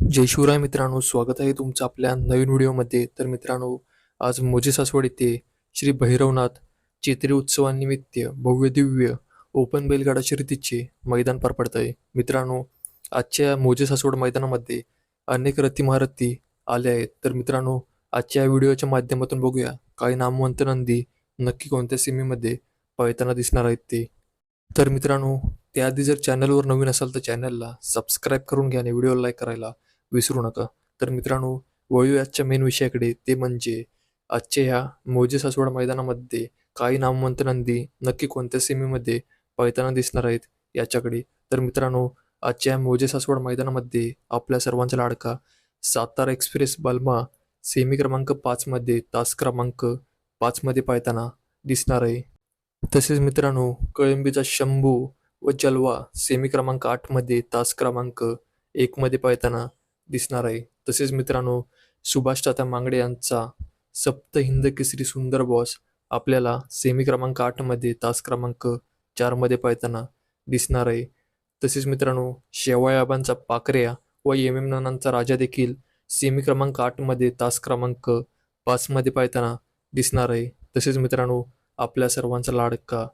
जय शिवराय मित्रांनो स्वागत आहे तुमचं आपल्या नवीन व्हिडिओमध्ये. तर मित्रांनो आज मोजे सासवड येथे श्री भैरवनाथ चैत्री उत्सवानिमित्त भव्य दिव्य ओपन बैलगाडा शर्यतीचे मैदान पार पडत आहे. मित्रांनो आजच्या मोजे सासवड मैदानामध्ये अनेक रथी महारथी आले आहेत. तर मित्रांनो आजच्या व्हिडिओच्या माध्यमातून बघूया काही नामवंत नंदी नक्की कोणत्या सीमेमध्ये पळताना दिसणार आहेत ते. तर मित्रांनो त्याआधी जर चॅनलवर नवीन असाल तर चॅनलला सबस्क्राईब करून घ्या आणि व्हिडिओला लाईक करायला विसरू नका. तर मित्रांनो वळूयाच्या मेन विषयाकडे. ते म्हणजे आजच्या ह्या मोजे सासवड मैदानामध्ये काही नामवंत नंदी नक्की कोणत्या सीमेमध्ये पळताना दिसणार आहेत याच्याकडे. तर मित्रांनो आजच्या मोजे सासवड मैदानामध्ये आपल्या सर्वांचा लाडका सातारा एक्सप्रेस बल्मा सेमी क्रमांक पाचमध्ये तास क्रमांक पाचमध्ये पळताना दिसणार आहे. तसेच मित्रांनो कळंबीचा शंभू व जलवा सेमी क्रमांक आठमध्ये तास क्रमांक एकमध्ये पळताना दिसणार आहे. तसेच मित्रांनो सुभाष तात्या मांगडे यांचा सप्त हिंद केसरी सुंदर बॉस आपल्याला सेमी क्रमांक आठमध्ये तास क्रमांक चारमध्ये पळताना दिसणार आहे. तसेच मित्रांनो शेवाळाबांचा पाकऱ्या व एम एम नानांचा राजा देखील सेमी क्रमांक आठमध्ये तास क्रमांक पाचमध्ये पळताना दिसणार आहे. तसेच मित्रांनो आपल्या सर्वांचा लाडका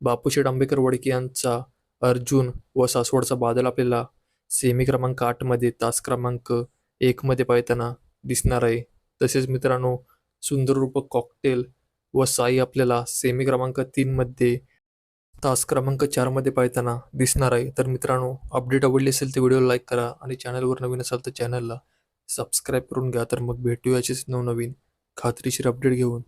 बापूशेठ आंबेकर वडके यांचा अर्जुन व सासवडचा बादल आपल्याला सेमी क्रमांक आठमध्ये तास क्रमांक एकमध्ये पाहताना दिसणार आहे. तसेच मित्रांनो सुंदर रूपक कॉकटेल व साई आपल्याला सेमी क्रमांक तीनमध्ये तास क्रमांक चारमध्ये पाहताना दिसणार आहे. तर मित्रांनो अपडेट आवडली असेल तर व्हिडिओ लाईक करा आणि चॅनलवर नवीन असाल तर चॅनलला सबस्क्राईब करून घ्या. तर मग भेटूयाचेच नवनवीन खात्रीशीर अपडेट घेऊन.